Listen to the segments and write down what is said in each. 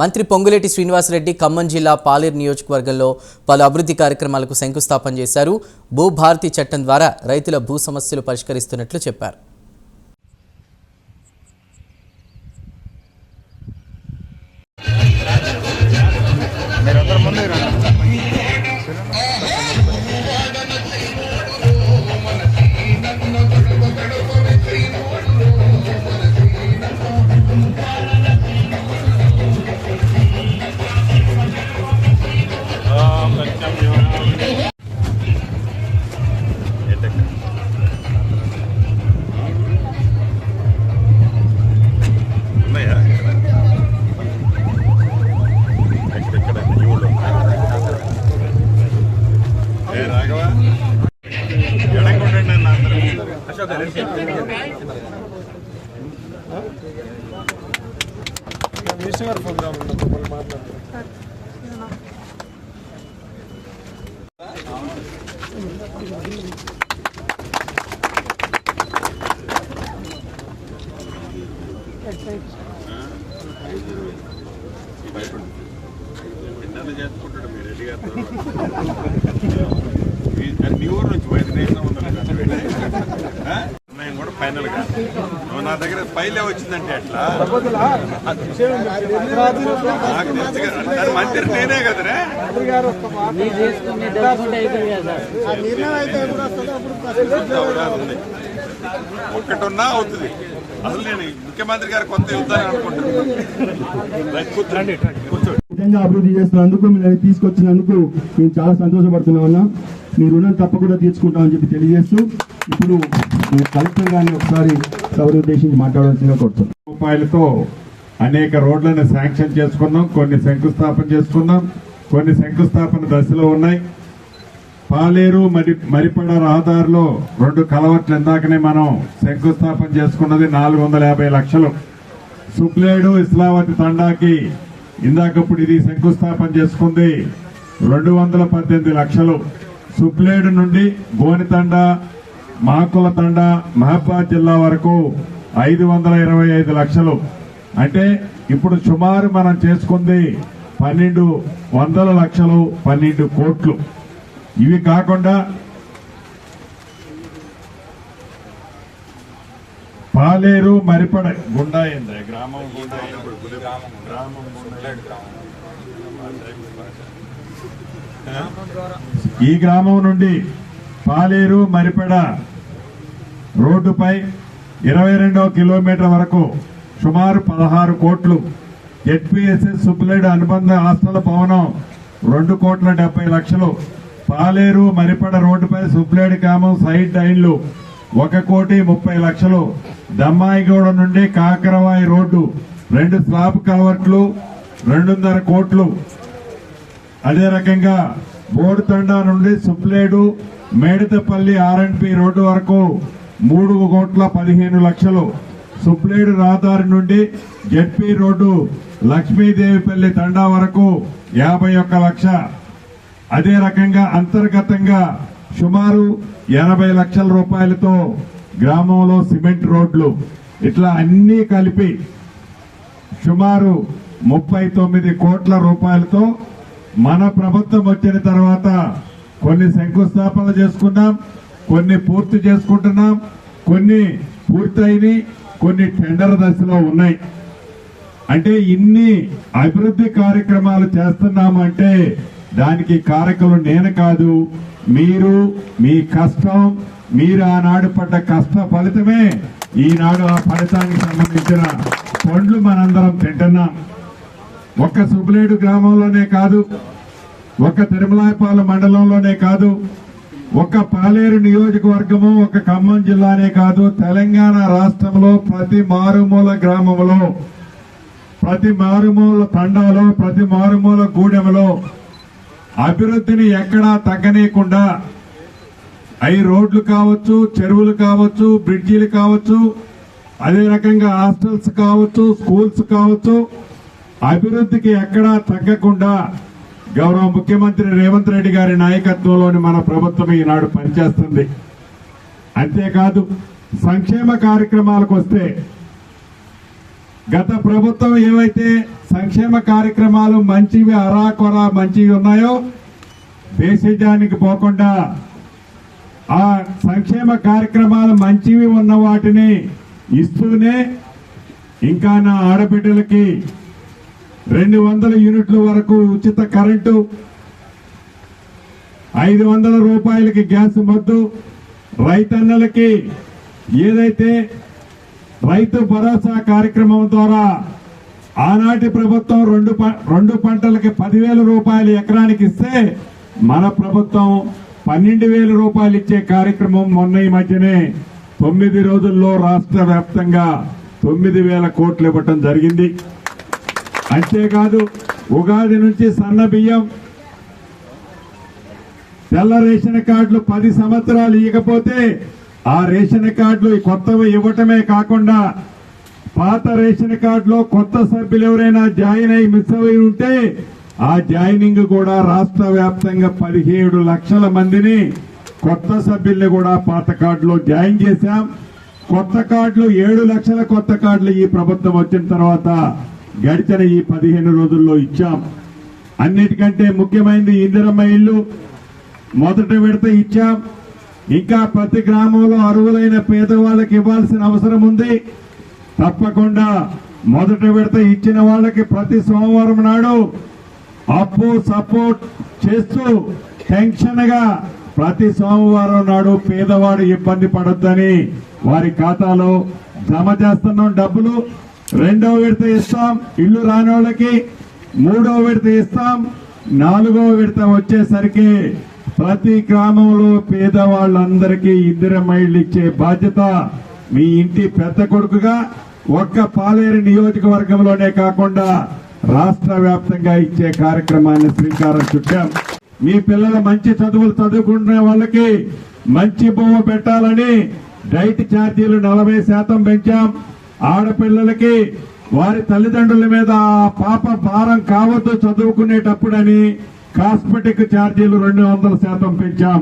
మంత్రి పొంగులేటి శ్రీనివాసరెడ్డి ఖమ్మం జిల్లా పాలేరు నియోజకవర్గంలో పలు అభివృద్ధి కార్యక్రమాలకు శంకుస్థాపన చేశారు. భూభారతి చట్టం ద్వారా రైతుల భూ సమస్యలు పరిష్కరిస్తున్నట్లు చెప్పారు. రాఘవ ఎడకుండండి అన్న అందరూ. ఎన్నాళ్ళు చేసుకుంటాడు మీరు రెడ్డి గారితో మీ- ఊరు నుంచి పోయింది నేను ఉన్నాను కూడా ఫైనల్గా. నువ్వు నా దగ్గర పైలే వచ్చిందంటే ఎట్లా? నాకు తెలుసు కదా. మంత్రి నేనే కదరా? ఒక్కటున్నా అవుతుంది. అసలు నేను ముఖ్యమంత్రి గారు కొంత యుద్ధాన్ని అనుకుంటున్నాను. కూర్చోండి. అభివృద్ధి చేస్తున్నందుకు మీరు తీసుకొచ్చినందుకు మేము చాలా సంతోషపడుతున్నాం అన్నా. మీ రుణం తప్పకుండా తీర్చుకుంటామని చెప్పి తెలియజేస్తూ ఇప్పుడు కలెక్టర్ గారిని ఒకసారి సభను ఉద్దేశించి మాట్లాడాల్సిందిగా కోరుతున్నాం రూపాయలతో అనేక రోడ్లను శాంక్షన్ చేసుకున్నాం కొన్ని శంకుస్థాపన చేసుకున్నాం కొన్ని శంకుస్థాపన దశలో ఉన్నాయి. పాలేరు మరి మరిపడ రహదారిలో రెండు కలవట్లు ఇందాకనే మనం శంకుస్థాపన చేసుకున్నది నాలుగు వందల యాభై లక్షలు. సుప్లేడు ఇస్లావతి తండాకి ఇందాకప్పుడు ఇది శంకుస్థాపన చేసుకుంది రెండు వందల పద్దెనిమిది లక్షలు. సుప్లేడు నుండి గోనితండ మాకుల తండ మహబాద్ జిల్లా వరకు ఐదు వందల ఇరవై ఐదు లక్షలు అంటే ఇప్పుడు సుమారు మనం చేసుకుంది పన్నెండు వందల లక్షలు పన్నెండు కోట్లు ఇవి కాకుండా పాలేరు మరిపడ గుండాయింది గ్రామం. గ్రామం గుండాయింది. ఈ గ్రామం నుండి పాలేరు మరిపెడ రోడ్డుపై ఇరవై రెండవ కిలోమీటర్ వరకు సుమారు పదహారు కోట్లు జెడ్పీఎస్ఎస్ సుబ్బులేడు అనుబంధ ఆస్తుల భవనం రెండు కోట్ల డెబ్బై లక్షలు. పాలేరు మరిపడ రోడ్డుపై సుబ్బులేడు గ్రామం సైడ్ లైన్లు ఒక కోటి ముప్పై లక్షలు. దమ్మాయిగూడ నుండి కాకరవాయి రోడ్డు రెండు స్లాబ్ కలవర్ట్లు రెండున్నర కోట్లు. అదే రకంగా బోడుతండా నుండి సుప్లేడు మేడితపల్లి ఆర్ఎండ్పి రోడ్డు వరకు మూడు కోట్ల పదిహేను లక్షలు. సుప్లేడు రహదారి నుండి జెడ్పీ రోడ్డు లక్ష్మీదేవిపల్లి తండా వరకు యాభై ఒక్క లక్ష. అదే రకంగా అంతర్గతంగా సుమారు ఎనభై లక్షల రూపాయలతో గ్రామంలో సిమెంట్ రోడ్లు. ఇట్లా అన్నీ కలిపి సుమారు ముప్పై తొమ్మిది కోట్ల రూపాయలతో మన ప్రభుత్వం వచ్చిన తర్వాత కొన్ని శంకుస్థాపనలు చేసుకున్నాం కొన్ని పూర్తి చేసుకుంటున్నాం కొన్ని పూర్తయినాయి కొన్ని టెండర్ దశలో ఉన్నాయి. అంటే ఇన్ని అభివృద్ధి కార్యక్రమాలు చేస్తున్నామంటే దానికి కారకులు నేను కాదు మీరు మీ కష్టం మీరు ఆనాడు పడ్డ కష్ట ఫలితమే ఈనాడు ఆ ఫలితానికి సంబంధించిన పండ్లు మనందరం తింటున్నాం. ఒక్క సుబ్బులేడు గ్రామంలోనే కాదు ఒక్క తిరుమలాయపాలెం మండలంలోనే కాదు ఒక్క పాలేరు నియోజకవర్గము ఒక ఖమ్మం జిల్లానే కాదు తెలంగాణ రాష్ట్రంలో ప్రతి మారుమూల గ్రామంలో ప్రతి మారుమూల తండాలో ప్రతి మారుమూల గూడెంలో అభివృద్ధిని ఎక్కడా తగ్గనీయకుండా అవి రోడ్లు కావచ్చు చెరువులు కావచ్చు బ్రిడ్జీలు కావచ్చు అదే రకంగా హాస్టల్స్ కావచ్చు స్కూల్స్ కావచ్చు అభివృద్ధికి ఎక్కడా తగ్గకుండా గౌరవ ముఖ్యమంత్రి రేవంత్ రెడ్డి గారి నాయకత్వంలోని మన ప్రభుత్వం ఈనాడు పనిచేస్తుంది. అంతేకాదు సంక్షేమ కార్యక్రమాలకు వస్తే గత ప్రభుత్వం ఏవైతే సంక్షేమ కార్యక్రమాలు మంచివి అరాకొరా మంచివి ఉన్నాయో దేశజానికి పోకుండా ఆ సంక్షేమ కార్యక్రమాలు మంచివి ఉన్న వాటిని ఇస్తూనే ఇంకా నా ఆడబిడ్డలకి రెండు వందల యూనిట్ల వరకు ఉచిత కరెంటు ఐదు వందల రూపాయలకి గ్యాస్ మద్దు. రైతన్నలకి ఏదైతే రైతు భరోసా కార్యక్రమం ద్వారా ఆనాటి ప్రభుత్వం రెండు ప- రెండు పంటలకి పదివేల రూపాయలు ఎకరానికి ఇస్తే మన ప్రభుత్వం పన్నెండు వేల రూపాయలు ఇచ్చే కార్యక్రమం మొన్న ఈ మధ్యనే తొమ్మిది రోజుల్లో రాష్ట్ర వ్యాప్తంగా తొమ్మిది వేల కోట్లు ఇవ్వటం జరిగింది. అంతేకాదు ఉగాది నుంచి సన్న బియ్యం తెల్ల రేషన్ కార్డులు పది సంవత్సరాలు ఇవ్వకపోతే ఆ రేషన్ కార్డులు కొత్తవి ఇవ్వటమే కాకుండా పాత రేషన్ కార్డులో కొత్త సభ్యులు ఎవరైనా జాయిన్ అయి మిస్ అయి ఉంటే ఆ జాయినింగ్ కూడా రాష్ట్ర వ్యాప్తంగా పదిహేడు లక్షల మందిని కొత్త సభ్యుల్ని కూడా పాత కార్డులో జాయిన్ చేశాం. కొత్త కార్డులు ఏడు లక్షల కొత్త కార్డులు ఈ ప్రభుత్వం వచ్చిన తర్వాత గడిచిన ఈ పదిహేను రోజుల్లో ఇచ్చాం. అన్నిటికంటే ముఖ్యమైనది ఇందిరమ్మ ఇల్లు. మొదట విడత ఇచ్చాం. ఇంకా ప్రతి గ్రామంలో అరువులైన పేదవాళ్ళకి ఇవ్వాల్సిన అవసరం ఉంది. తప్పకుండా మొదట విడత ఇచ్చిన వాళ్ళకి ప్రతి సోమవారం నాడు అప్పు సపోర్ట్ చేస్తూ టెన్షన్గా ప్రతి సోమవారం నాడు పేదవాడు ఇబ్బంది పడొద్దని వారి ఖాతాలో జమ చేస్తున్నాం డబ్బులు. రెండో విడత ఇస్తాం. ఇల్లు రాని వాళ్ళకి మూడో విడత ఇస్తాం. నాలుగవ విడత వచ్చేసరికి ప్రతి గ్రామంలో పేదవాళ్ళందరికీ ఇద్దరు మైళ్ళు ఇచ్చే బాధ్యత మీ ఇంటి పెద్ద కొడుకుగా ఒక్క పాలేరు నియోజకవర్గంలోనే కాకుండా రాష్ట్ర వ్యాప్తంగా ఇచ్చే కార్యక్రమాన్ని శ్రీకారం చుట్టాం. మీ పిల్లల మంచి చదువులు చదువుకునే వాళ్ళకి మంచి బొమ్మ పెట్టాలని డైట్ ఛార్జీలు నలభై శాతం పెంచాం. ఆడపిల్లలకి వారి తల్లిదండ్రుల మీద ఆ పాప భారం కావద్దు చదువుకునేటప్పుడని కాస్మెటిక్ ఛార్జీలు రెండు వందల శాతం పెంచాం.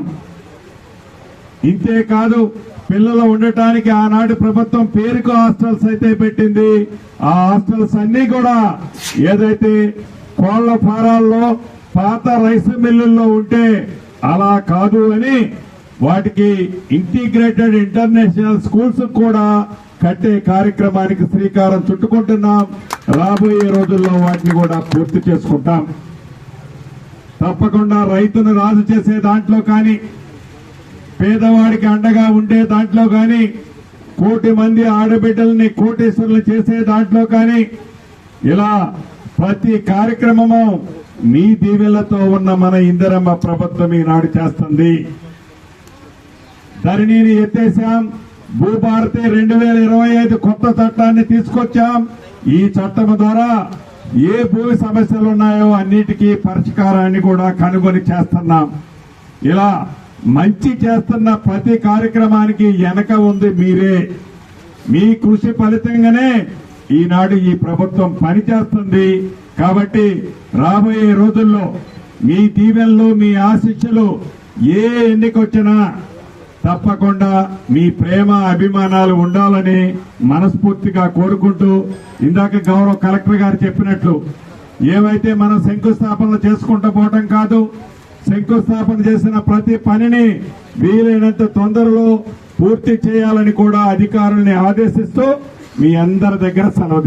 ఇంతే కాదు పిల్లలు ఉండటానికి ఆనాటి ప్రభుత్వం పేరుకు హాస్టల్స్ అయితే పెట్టింది. ఆ హాస్టల్స్ అన్ని కూడా ఏదైతే కోళ్ళ ఫారాల్లో పాత రైస్ మిల్లుల్లో ఉంటే అలా కాదు అని వాటికి ఇంటిగ్రేటెడ్ ఇంటర్నేషనల్ స్కూల్స్ కూడా కట్టే కార్యక్రమానికి శ్రీకారం చుట్టుకుంటున్నాం. రాబోయే రోజుల్లో వాటిని కూడా పూర్తి చేసుకుంటాం. తప్పకుండా రైతును రాజు చేసే దాంట్లో కానీ పేదవాడికి అండగా ఉండే దాంట్లో కానీ కోటి మంది ఆడబిడ్డల్ని కోటేశ్వర్లు చేసే దాంట్లో కానీ ఇలా ప్రతి కార్యక్రమము మీ దీవెలతో ఉన్న మన ఇందిరమ్మ ప్రభుత్వం ఈనాడు చేస్తుంది. ధరణిని ఎత్తేసాం భూభారతి రెండు వేల ఇరవై ఐదు కొత్త చట్టాన్ని తీసుకొచ్చాం. ఈ చట్టం ద్వారా ఏ భూమి సమస్యలు ఉన్నాయో అన్నిటికీ పరిష్కారాన్ని కూడా కనుగొని చేస్తున్నాం. ఇలా మంచి చేస్తున్న ప్రతి కార్యక్రమానికి వెనక ఉంది మీరే. మీ కృషి ఫలితంగానే ఈనాడు ఈ ప్రభుత్వం పనిచేస్తుంది. కాబట్టి రాబోయే రోజుల్లో మీ దీవెనలు మీ ఆశిస్సులు ఏ ఎన్నికొచ్చినా తప్పకుండా మీ ప్రేమ అభిమానాలు ఉండాలని మనస్ఫూర్తిగా కోరుకుంటూ ఇందాక గౌరవ కలెక్టర్ గారు చెప్పినట్లు ఏవైతే మనం శంకుస్థాపనలు చేసుకుంటూ పోవటం కాదు శంకుస్థాపన చేసిన ప్రతి పనిని వీలైనంత తొందరలో పూర్తి చేయాలని కూడా అధికారుల్ని ఆదేశిస్తూ మీ అందరి దగ్గర సెలవు